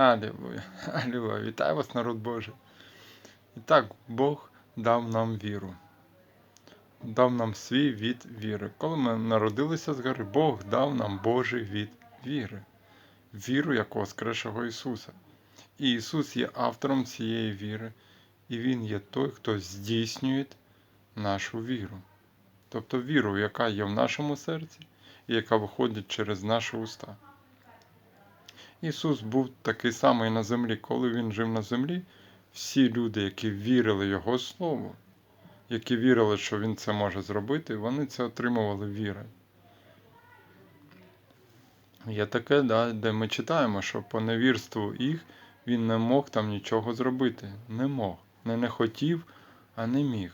Алілуя, алілуя. Вітаю вас, народ Божий. І так, Бог дав нам віру. Дав нам свій від віри. Коли ми народилися з Бог дав нам Божий від віри. Віру як Воскресшого Ісуса. І Ісус є автором цієї віри, і Він є той, хто здійснює нашу віру. Тобто віру, яка є в нашому серці і яка виходить через наші уста. Ісус був такий самий на землі. Коли Він жив на землі, всі люди, які вірили Його Слову, які вірили, що Він це може зробити, вони це отримували вірою. Є таке, да, де ми читаємо, що по невірству їх він не мог там нічого зробити. Не мог. Не не хотів, а не міг.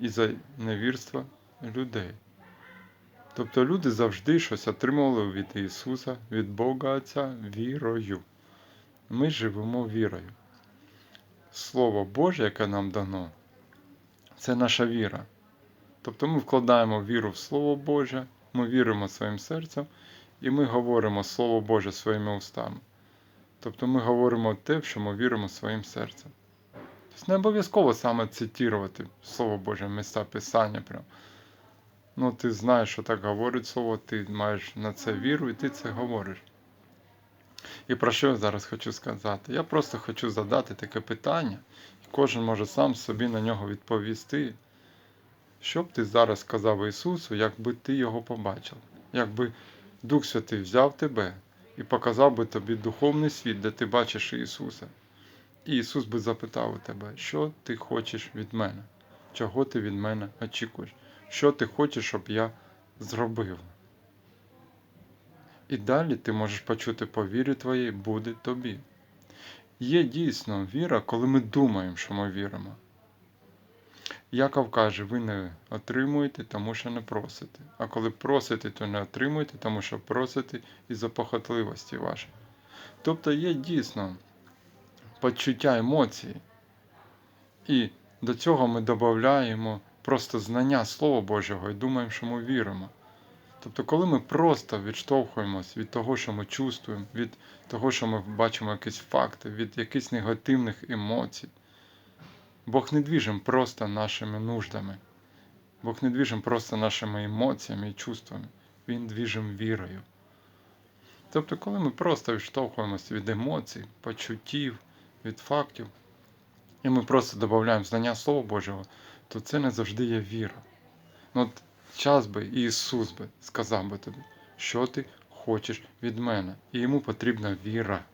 І за невірства людей. Тобто люди завжди щось отримували від Ісуса, від Бога Отця вірою. Ми живемо вірою. Слово Боже, яке нам дано, це наша віра. Тобто ми вкладаємо віру в Слово Боже, ми віримо своїм серцем, і ми говоримо Слово Боже своїми устами. Тобто ми говоримо те, в що ми віримо своїм серцем. Тобто не обов'язково саме цитувати Слово Боже, місця Писання. Прям. Ну, ти знаєш, що так говорить Слово, ти маєш на це віру і ти це говориш. І про що я зараз хочу сказати? Я просто хочу задати таке питання, і кожен може сам собі на нього відповісти. Що б ти зараз сказав Ісусу, якби ти його побачив? Якби Дух Святий взяв тебе і показав би тобі духовний світ, де ти бачиш Ісуса. І Ісус би запитав у тебе, що ти хочеш від мене, чого ти від мене очікуєш, що ти хочеш, щоб я зробив. І далі ти можеш почути по вірі твоїй буде тобі. Є дійсно віра, коли ми думаємо, що ми віримо. Яков каже, ви не отримуєте, тому що не просите. А коли просите, то не отримуєте, тому що просите із-за похотливості вашої. Тобто є дійсно почуття емоцій. І до цього ми додаємо просто знання Слова Божого і думаємо, що ми віримо. Тобто, коли ми просто відштовхуємось від того, що ми чувствуємо, від того, що ми бачимо якісь факти, від якихось негативних емоцій, Бог не двіжим просто нашими нуждами, Бог не двіжим просто нашими емоціями і чувствами, Він двіжим вірою. Тобто, коли ми просто відштовхуємося від емоцій, почуттів, від фактів, і ми просто додаємо знання Слова Божого, то це не завжди є віра. Ну, от час би Ісус би сказав би тобі, що ти хочеш від мене, і йому потрібна віра.